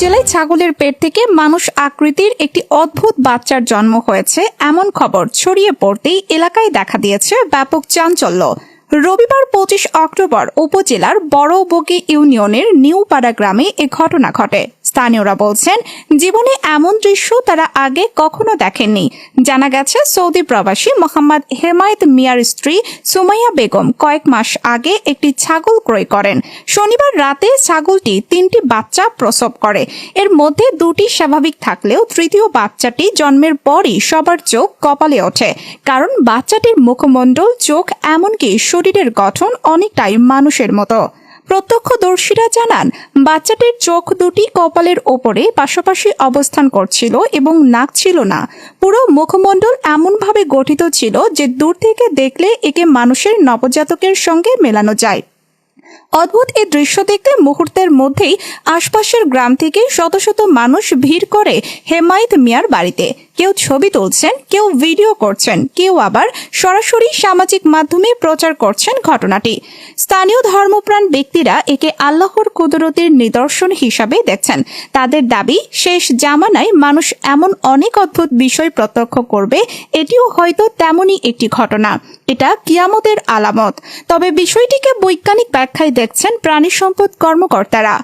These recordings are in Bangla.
উপজেলায় ছাগলের পেট থেকে মানুষ আকৃতির একটি অদ্ভুত বাচ্চার জন্ম হয়েছে। এমন খবর ছড়িয়ে পড়তেই এলাকায় দেখা দিয়েছে ব্যাপক চাঞ্চল্য। রবিবার পঁচিশ অক্টোবর উপজেলার বড়বগি ইউনিয়নের নিউপাড়া গ্রামে এ ঘটনা ঘটে। স্থানীয়রা বলছেন, জীবনে এমন দৃশ্য তারা আগে কখনো দেখেননি। জানা গেছে, সৌদি প্রবাসী মোহাম্মদ হেমায়েত মিয়ার স্ত্রী সুমাইয়া বেগম কয়েক মাস আগে একটি ছাগল ক্রয় করেন। শনিবার রাতে ছাগলটি তিনটি বাচ্চা প্রসব করে। এর মধ্যে দুটি স্বাভাবিক থাকলেও তৃতীয় বাচ্চাটি জন্মের পরই সবার চোখ কপালে ওঠে। কারণ বাচ্চাটির মুখমণ্ডল, চোখ, এমনকি শরীরের গঠন অনেকটাই মানুষের মতো। প্রত্যক্ষদর্শীরা জানান, বাচ্চাটির চোখ দুটি কপালের ওপরে পাশাপাশি অবস্থান করছিল এবং নাক ছিল না। পুরো মুখমণ্ডল এমনভাবে গঠিত ছিল যে দূর থেকে দেখলে একে মানুষের নবজাতকের সঙ্গে মেলানো যায়। অদ্ভুত এই দৃশ্য দেখতে মুহূর্তের মধ্যেই আশপাশের গ্রাম থেকে শত শত মানুষ ভিড় করে হেমায়েত মিয়ার বাড়িতে। কেউ ছবি তুলছেন, কেউ ভিডিও করছেন, কেউ আবার সরাসরি সামাজিক মাধ্যমে প্রচার করছেন ঘটনাটি। স্থানীয় ধর্মপ্রাণ ব্যক্তিরা একে আল্লাহর কুদরতির নিদর্শন হিসাবে দেখছেন। তাদের দাবি, শেষ জামানায় মানুষ এমন অনেক অদ্ভুত বিষয় প্রত্যক্ষ করবে, এটিও হয়তো তেমনই একটি ঘটনা। এটা কিয়ামতের আলামত। তবে বিষয়টিকে বৈজ্ঞানিক ব্যাখ্যায় দেখছেন প্রাণী সম্পদ কর্মকর্তারা।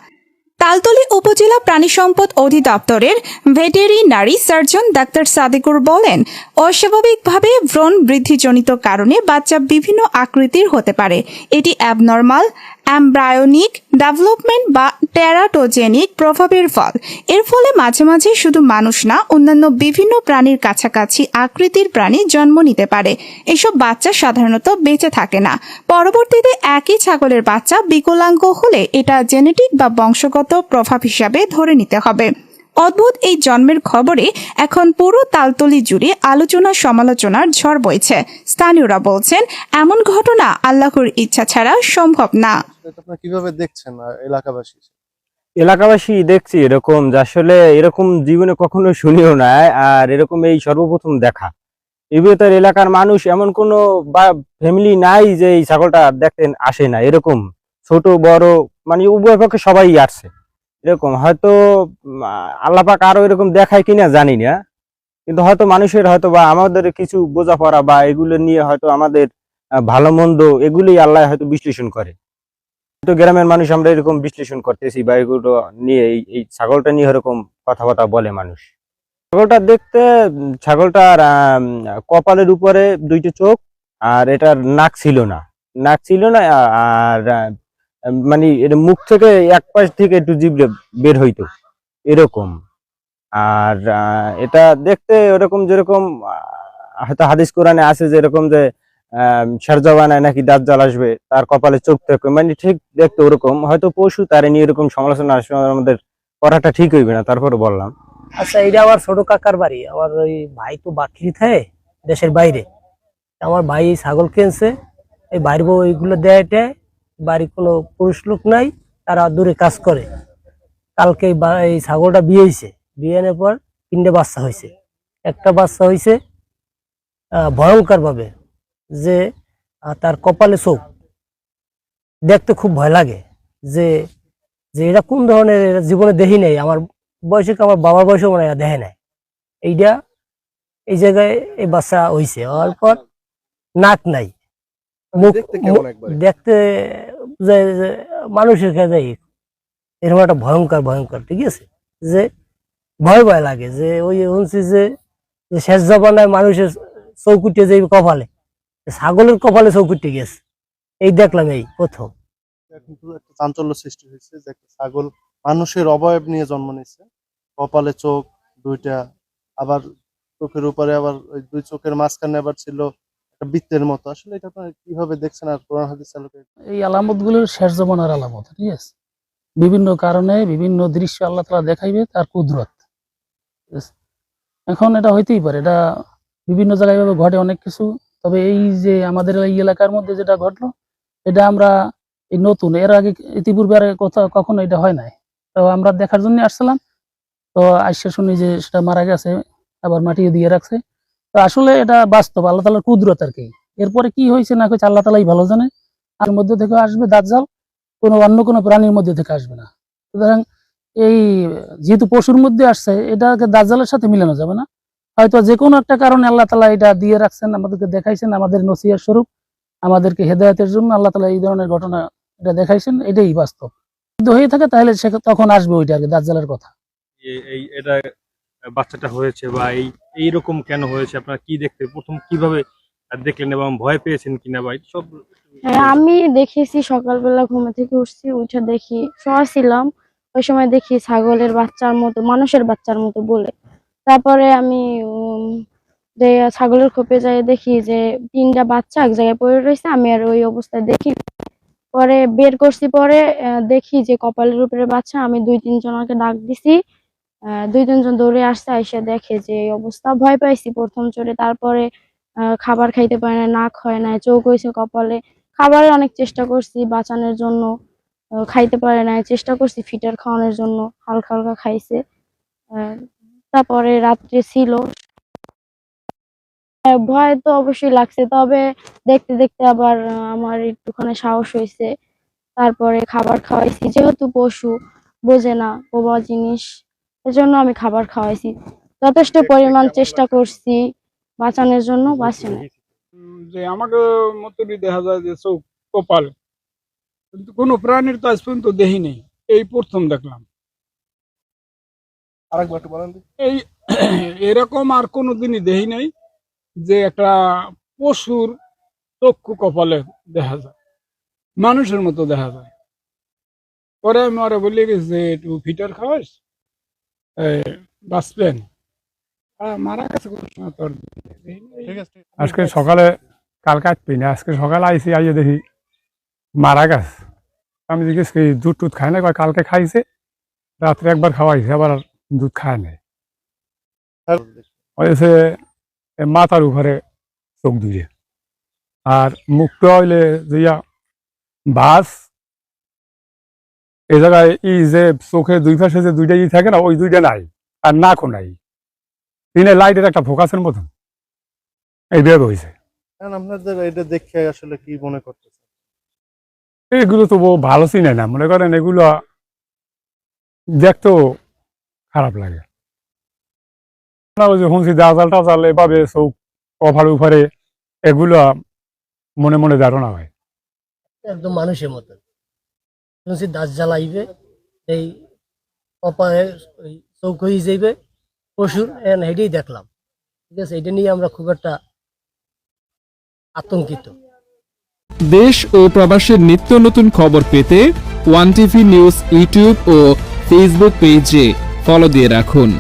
তালতলী উপজেলা প্রাণী সম্পদ অধিদপ্তরের ভেটেরিনারি সার্জন ডাক্তার সাদেকুর বলেন, অস্বাভাবিকভাবে ভ্রণ বৃদ্ধিজনিত কারণে বাচ্চা বিভিন্ন আকৃতির হতে পারে। এটি অ্যাবনর্মাল অ্যাম্ব্রায়োনিক ডেভেলপমেন্ট বা টেরাটোজেনিক প্রভাবের ফল। এর ফলে মাঝে মাঝে শুধু মানুষ না, অন্যান্য বিভিন্ন প্রাণীর কাছাকাছি আকৃতির প্রাণী জন্ম নিতে পারে। এসব বাচ্চা সাধারণত বেঁচে থাকে না। পরবর্তীতে একই ছাগলের বাচ্চা বিকলাঙ্গ হলে এটা জেনেটিক বা বংশগত প্রভাব হিসাবে ধরে নিতে হবে। অদ্ভুত এই জন্মের খবরে এখন পুরো তালতলি জুড়ে আলোচনা সমালোচনার ঝড় বইছে। স্থানীয়রা বলছেন, এমন ঘটনা আল্লাহর ইচ্ছা ছাড়া সম্ভব না। আপনারা কীভাবে দেখছেন এলাকাবাসী এলাকাবাসী দেখছি এরকম যে আসলে এরকম জীবনে কখনো শুনিও না, আর এরকম এই সর্বপ্রথম দেখা। এই ভেতর এলাকার মানুষ এমন কোনো বা ফ্যামিলি নাই যে এই ছাগলটা দেখতে আসে না, এরকম। ছোট, বড় মানে উভয় পক্ষে সবাই আসছে এরকম, হয়তো আল্লাপাক আরও এরকম দেখায় কিনা জানি না। কিন্তু হয়তো মানুষের হয়তো বা আমাদের কিছু বোঝাপড়া বা এগুলো নিয়ে হয়তো আমাদের ভালো মন্দ এগুলোই আল্লাহ হয়তো বিশ্লেষণ করে। তো গ্রামের মানুষ আমরা এরকম বিশ্লেষণ করতেছি বা নিয়ে এই ছাগলটা নিয়ে এরকম কথাবার্তা বলে মানুষ। ছাগলটা দেখতে ছাগলটার কপালের উপরে দুইটা চোখ, আর এটার নাক ছিল না। নাক ছিল না আর মানে এর মুখ থেকে এক পাশ থেকে একটু জিবলে বের হইতো, এরকম। আর এটা দেখতে ওরকম যেরকম হয়তো হাদিস কোরআনে আছে যেরকম যে সারজবানায় নাকি দাজ্জাল আসবে, তার কপালে চোখ থাকবে মানে ঠিক দেখতে ওরকম, হয়তো পশু তারে নিয়ে এরকম সমালোচনা আসবে, আমাদের করাটা ঠিক হইবে না তারপরে বললাম। আচ্ছা এটা আমার ছোট কাকার বাড়ি, আমার ওই ভাই তো বাকরি থাকে দেশের বাইরে। আমার ভাই ছাগল কিনছে, এই বাইর বউ এইগুলো দেয় বাড়ির কোনো পুরুষ লোক নাই, তারা দূরে কাজ করে। কালকে এই ছাগলটা বিয়ে হয়েছে বিয়ে আনার পর তিনটে বাচ্চা হয়েছে একটা বাচ্চা হয়েছে ভয়ঙ্কর ভাবে যে তার কপালে চোখ। দেখতে খুব ভয় লাগে যে যে এটা কোন ধরনের জীবনে দেখি নাই। আমার বয়সে আমার বাবার বয়সে মনে হয় দেখে নাই। এইটা এই জায়গায় এই বাচ্চা হইছে। হওয়ার পর নাক নাই। মুখ দেখতে কেমন মুখ-? দেখতে মানুষের খেয়ে এরকম একটা ভয়ঙ্কর ভয়ঙ্কর ঠিক আছে? যে ভয় ভয় লাগে যে ওই শুনছি যে শেষ জবানায় মানুষের চৌকুটে যে কপালে। ছাগলের কপালে চৌকুটে গেছে। এই দেখলাম এই প্রথম। একটা চাঞ্চল্য সৃষ্টি হয়েছে যে একটা ছাগল মানুষের অবয়ব নিয়ে জন্ম নিয়েছে। কপালে চোখ দুইটা আবার চোখের উপরে আবার ওই দুই চোখের মাঝখানে আবার ছিল একটা বৃত্তের মতো। আসলে এটা আপনারা কীভাবে দেখছেন আর কোরআন হাদিস আলোকে? এই আলামতগুলোর শেষ জমানার আলামত ঠিক আছে? বিভিন্ন কারণে বিভিন্ন দৃশ্য আল্লাহ তালা দেখাইবে তার কুদরত। ঠিক এখন এটা হইতেই পারে। এটা বিভিন্ন জায়গায় ঘটে অনেক কিছু। তবে এই যে আমাদের এই এলাকার মধ্যে যেটা ঘটলো, এটা আমরা এই নতুন, এর আগে ইতিপূর্বে আর কথা কখনো এটা হয় নাই। তো আমরা দেখার জন্য আসছিলাম, তো আইসা শুনি যে সেটা মারা গেছে, আবার মাটিয়ে দিয়ে রাখছে। তো আসলে এটা বাস্তব, আল্লাহ তালার কুদরত আর কি। এরপরে কি হয়েছে না হয়েছে আল্লাহ তালাই ভালো জানে। আর মধ্যে থেকে আসবে দাজ্জাল, কোনো অন্য কোনো প্রাণীর মধ্যে থেকে আসবে না। সুতরাং এই যেহেতু পশুর মধ্যে আসছে, এটাকে দাজ্জালের সাথে মিলানো যাবে না। হয়তো যে কোনো একটা কারণে আল্লাহ তালা এটা দিয়ে রাখছেন আমাদেরকে দেখাইছেন আমাদের নসিয়ার স্বরূপ আমাদেরকে হেদায়তের জন্য আল্লাহ তালা এই ধরনের ঘটনা এটা দেখাইছেন এটাই বাস্তব। যদি হয়ে থাকে তাহলে সে তখন আসবে ওইটা আর কি দাজ্জালের কথা। এই এটা বাচ্চাটা হয়েছে বা এই এইরকম কেন হয়েছে আপনারা কি দেখতে প্রথম কীভাবে দেখলেন এবং ভয় পেয়েছেন কিনা বা এই সব হ্যাঁ আমি দেখেছি সকালবেলা ঘুমে থেকে উঠছি উঠে দেখি ছিলাম ওই সময় দেখি ছাগলের বাচ্চার মতো মানুষের বাচ্চার মতো বলে। তারপরে আমি যে ছাগলের খোপে যাই দেখি যে তিনটা বাচ্চা এক জায়গায় পড়ে রয়েছে, আমি আর ওই অবস্থায় দেখি পরে বের করছি, পরে দেখি যে কপালের উপরে বাচ্চা, আমি দুই তিনজনকে ডাক দিছি। দুই তিনজন দৌড়ে আসছে এসে দেখে যে এই অবস্থা, ভয় পাইছি প্রথম চড়ে তারপরে খাবার খাইতে পারে না নাক হয় না চোখ হয়েছে কপালে। খাবারের অনেক চেষ্টা করছি বাঁচানোর জন্য খাইতে পারে না চেষ্টা করছি ফিটার খাওয়ানোর জন্য, হালকা হালকা খাইছে। তারপরে রাত্রে ছিল। ভয় তো অবশ্যই লাগছে তবে দেখতে দেখতে আবার আমার একটুখানি সাহস হয়েছে। তারপরে খাবার খাওয়াইছি যেহেতু পশু বোঝে না বোবা জিনিস এজন্য আমি খাবার খাওয়াইছি। যথেষ্ট পরিমাণ চেষ্টা করছি বাঁচানোর জন্য বাঁচে না। যে আমাকে মতনই দেখা যায় যে চোখ কপাল কিন্তু কোনো প্রাণীর তো আজ পর্যন্ত দেখি নেই। এই প্রথম দেখলাম। আরেকবার একটু বলেন এই এরকম আর কোনোদিনই দেখি নাই যে একটা পশুর চক্ষু কপালে দেখা যায় মানুষের মতো দেখা যায়। পরে আমি ওরা বলি যে একটু ফিটার খাওয়াস বাঁচবেন মারা গেছে। আজকে সকালে কাল কাটবি না আজকে সকালে আইসি আইয়ে দেখি মারা গেছে। আমি জিজ্ঞেস করি দুধ টুধ খাই না কালকে খাইছে রাত্রে একবার খাওয়াইছে আবার দুধ খায় নাই হয়েছে মাথার উপরে চোখ দুইয়ে। আর মুখটা হইলে যেয়া বাস এই জায়গায় ই যে চোখে দুই পাশে যে দুইটা ই থাকে না ওই দুইটা নাই আর নাকও নাই। তিনে লাইটের একটা ফোকাসের মতন। এইভাবে হয়েছে এখন আপনাদের এটা দেখে আসলে কি মনে করতেছে এগুলো তো ভালো চিনে না। মনে করেন এগুলো দেখতেও খারাপ লাগে। না ওই যে শুনছি দাজাল টাজাল এভাবে চোখ কভার উপরে এগুলো মনে মনে ধারণা হয়। একদম মানুষের মতো। শুনছি দাঁত জ্বালাইবে এই কপালে চৌক হয়ে যাইবে পশুর এটাই দেখলাম। ঠিক আছে এটা নিয়ে আমরা খুব একটা আতঙ্কিত। দেশ ও প্রবাসের নিত্য নতুন খবর পেতে ওয়ান টিভি নিউজ ইউটিউব ও ফেসবুক পেজে ফলো দিয়ে রাখুন।